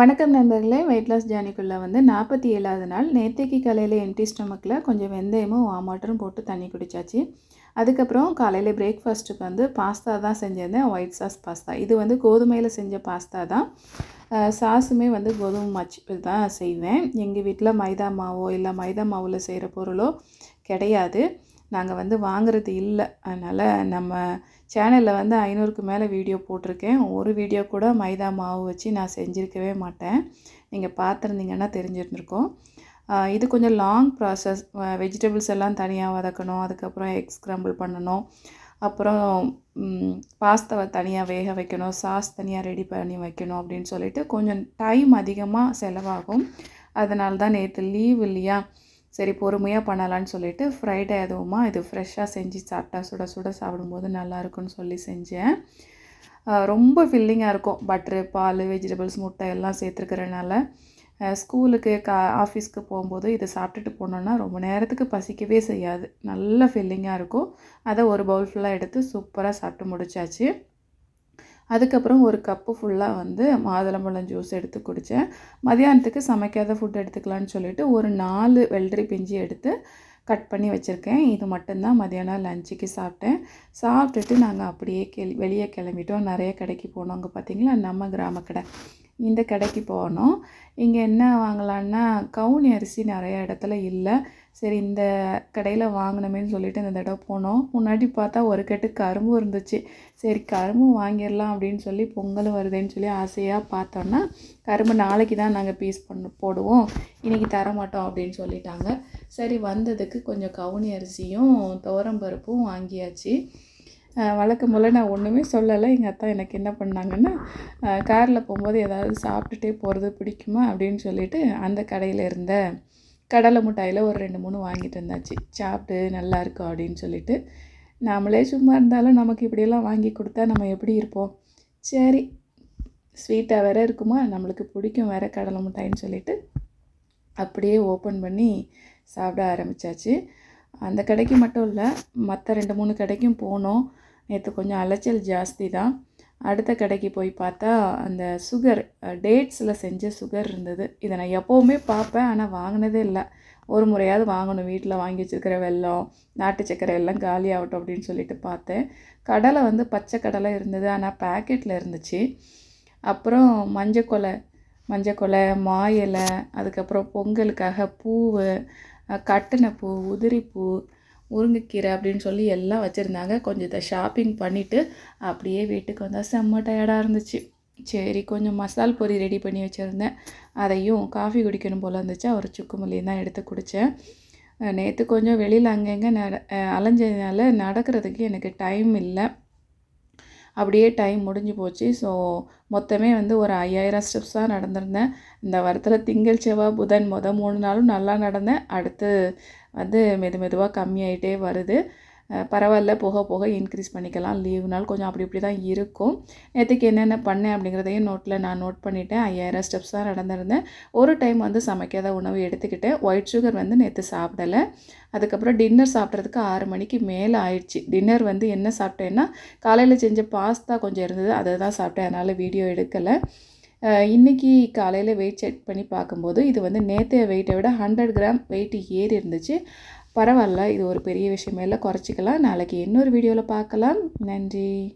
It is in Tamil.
வணக்கம் நண்பர்களே வெயிட் லாஸ் ஜேர்னிக்குள்ளே வந்து நாற்பத்தி ஏழாவது நாள். நேற்றைக்கு காலையில் எம்டி ஸ்டமக்கில் கொஞ்சம் வெந்தயமும் வாமாட்டரும் போட்டு தண்ணி குடித்தாச்சு அதுக்கப்புறம் காலையில் பிரேக்ஃபாஸ்ட்டுக்கு வந்து பாஸ்தா தான் செஞ்சிருந்தேன். ஒயிட் சாஸ் பாஸ்தா இது வந்து கோதுமையில் செஞ்ச பாஸ்தா தான். சாஸுமே வந்து கோதுமை மச்சு தான் செய்வேன். எங்கள் வீட்டில் மைதா மாவோ இல்லை மைதா மாவில் செய்கிற பொருளோ கிடையாது. நாங்கள் வந்து வாங்குறது இல்லை. அதனால் நம்ம சேனலில் வந்து ஐநூறுக்கு மேலே வீடியோ போட்டிருக்கேன். ஒரு வீடியோ கூட மைதா மாவு வச்சு நான் செஞ்சுருக்கவே மாட்டேன். நீங்கள் பார்த்துருந்தீங்கன்னா தெரிஞ்சிருந்துருக்கோம். இது கொஞ்சம் லாங் ப்ராசஸ் வெஜிடபிள்ஸ் எல்லாம் தனியாக வதக்கணும். அதுக்கப்புறம் எக்ஸ் ஸ்க்ரம்பிள் பண்ணணும். அப்புறம் பாஸ்தாவை தனியாக வேக வைக்கணும். சாஸ் தனியாக ரெடி பண்ணி வைக்கணும் அப்படின்னு சொல்லிட்டு கொஞ்சம் டைம் அதிகமாக செலவாகும். அதனால தான் நேற்று லீவ் இல்லையா? சரி பொறுமையாக பண்ணலான்னு சொல்லிட்டு ஃப்ரைடே எதுவுமா இது ஃப்ரெஷ்ஷாக செஞ்சு சாப்பிட்டா சுட சுட சாப்பிடும்போது நல்லாயிருக்குன்னு சொல்லி செஞ்சேன். ரொம்ப ஃபில்லிங்காக இருக்கும். பட்ரு பால் வெஜிடபிள்ஸ் முட்டை எல்லாம் சேர்த்துருக்கிறனால ஸ்கூலுக்கு கா ஆஃபீஸ்க்கு போகும்போது இதை சாப்பிட்டுட்டு போனோன்னா ரொம்ப நேரத்துக்கு பசிக்கவே செய்யாது. நல்ல ஃபில்லிங்காக இருக்கும். அதை ஒரு பவுல் ஃபுல்லாக எடுத்து சூப்பராக சாப்பிட்டு முடிச்சாச்சு. அதுக்கப்புறம் ஒரு கப்பு ஃபுல்லாக வந்து மாதுளம்பழம் ஜூஸ் எடுத்து குடித்தேன் மதியானத்துக்கு சமைக்காத ஃபுட் எடுத்துக்கலான்னு சொல்லிட்டு ஒரு நாலு வெள்ளரி பிஞ்சு எடுத்து கட் பண்ணி வச்சுருக்கேன். இது மட்டும்தான் மதியானம் லஞ்சுக்கு சாப்பிட்டேன். சாப்பிட்டுட்டு நாங்கள் அப்படியே கெளி வெளியே கிளம்பிட்டோம். நிறைய கடைக்கு போனோம். அங்கே பார்த்திங்களா நம்ம கிராம கடை. இந்த கடைக்கு போனோம். இங்கே என்ன வாங்கலான்னா கவுனி அரிசி நிறைய இடத்துல இல்லை. சரி இந்த கடையில் வாங்கினமேன்னு சொல்லிட்டு இந்த தடவை போனோம். முன்னாடி பார்த்தா ஒரு கட்டு கரும்பு இருந்துச்சு. சரி கரும்பு வாங்கிடலாம் அப்படின்னு சொல்லி பொங்கல் வருதுன்னு சொல்லி ஆசையாக பார்த்தோன்னா கரும்பு நாளைக்கு தான் நாங்கள் பீஸ் பண்ண போடுவோம். இன்றைக்கி தர மாட்டோம் அப்படின்னு சொல்லிட்டாங்க. சரி வந்ததுக்கு கொஞ்சம் கவுனி அரிசியும் துவரம்பருப்பும் வாங்கியாச்சு. வழக்கம் போல் நான் ஒன்றுமே சொல்லலை. எங்கள் அத்தா எனக்கு என்ன பண்ணாங்கன்னா காரில் போகும்போது ஏதாவது சாப்பிட்டுட்டே போகிறது பிடிக்குமா அப்படின்னு சொல்லிட்டு அந்த கடையில் இருந்த கடலை மிட்டாயில் ஒரு ரெண்டு மூணு வாங்கிட்டு இருந்தாச்சு சாப்பிட்டு நல்லா இருக்கும் அப்படின்னு சொல்லிட்டு. நாமளே சும்மா இருந்தாலும் நமக்கு இப்படியெல்லாம் வாங்கி கொடுத்தா நம்ம எப்படி இருப்போம்? சரி ஸ்வீட்டாக வேறு இருக்குமா? நம்மளுக்கு பிடிக்கும் வேறு கடலை மிட்டாயின்னு சொல்லிட்டு அப்படியே ஓப்பன் பண்ணி சாப்பிட ஆரம்பித்தாச்சு அந்த கடைக்கு மட்டும் இல்லை மற்ற ரெண்டு மூணு கடைக்கும் போனோம். நேற்று கொஞ்சம் அலைச்சல் ஜாஸ்தி தான். அடுத்த கடைக்கு போய் பார்த்தா அந்த சுகர் டேட்ஸில் செஞ்ச சுகர் இருந்தது. இதை நான் எப்போவுமே பார்ப்பேன் ஆனால் வாங்கினதே இல்லை. ஒரு முறையாவது வாங்கணும். வீட்டில் வாங்கி வச்சுருக்கிற வெல்லம் நாட்டு சக்கரை எல்லாம் காலி ஆகட்டும் அப்படின்னு சொல்லிட்டு பார்த்தேன். கடலை வந்து பச்சை கடலை இருந்தது ஆனால் பேக்கெட்டில் இருந்துச்சு. அப்புறம் மஞ்சக்கொலை மஞ்சக்கொலை மாயலை அதுக்கப்புறம் பொங்கலுக்காக பூவு கட்டின பூ உதிரிப்பூ முருங்கைக்கீரை அப்படின்னு சொல்லி எல்லாம் வச்சுருந்தாங்க. கொஞ்சம் இதை ஷாப்பிங் பண்ணிவிட்டு அப்படியே வீட்டுக்கு வந்தால் செம்ம டயர்டாக இருந்துச்சு. சரி கொஞ்சம் மசால் பொரி ரெடி பண்ணி வச்சுருந்தேன். அதையும் காஃபி குடிக்கணும் போல் இருந்துச்சு. ஒரு சுக்கு மல்லியும் தான் எடுத்து குடித்தேன் நேற்று கொஞ்சம் வெளியில் அங்கங்கே நட அலைஞ்சதுனால நடக்கிறதுக்கு எனக்கு டைம் இல்லை. அப்படியே டைம் முடிஞ்சு போச்சு. ஸோ மொத்தமே வந்து ஒரு ஐயாயிரம் ஸ்டெப்ஸ் தான் நடந்திருந்தேன். இந்த வாரத்தில் திங்கள் செவ்வாய் புதன் மொதல் மூணு நாளும் நல்லா நடந்தேன். அடுத்து வந்து மெது மெதுவாக கம்மியாயிட்டே வருது. பரவாயில்ல போக போக இன்க்ரீஸ் பண்ணிக்கலாம். லீவ் நாள் கொஞ்சம் அப்படி இப்படி தான் இருக்கும். நேற்றுக்கு என்னென்ன பண்ணேன் அப்படிங்கிறதையும் நோட்டில் நான் நோட் பண்ணிவிட்டேன் ஐயாயிரம் ஸ்டெப்ஸ் தான் நடந்திருந்தேன். ஒரு டைம் வந்து சமைக்காத உணவு எடுத்துக்கிட்டேன். ஒயிட் சுகர் வந்து நேற்று சாப்பிடலை. அதுக்கப்புறம் டின்னர் சாப்பிட்றதுக்கு ஆறு மணிக்கு மேலே ஆயிடுச்சு. டின்னர் வந்து என்ன சாப்பிட்டேன்னா காலையில் செஞ்ச பாஸ்தா கொஞ்சம் இருந்தது. அதை தான் சாப்பிட்டேன். அதனால் வீடியோ எடுக்கலை. இன்றைக்கி காலையில் வெயிட் செக் பண்ணி பார்க்கும்போது இது வந்து நேற்றைய வெயிட்டை விட ஹண்ட்ரட் கிராம் வெயிட் ஏறி இருந்துச்சு. பரவாயில்ல இது ஒரு பெரிய விஷயமே இல்லை. குறைச்சிக்கலாம். நாளைக்கு இன்னொரு வீடியோவில் பார்க்கலாம். நன்றி.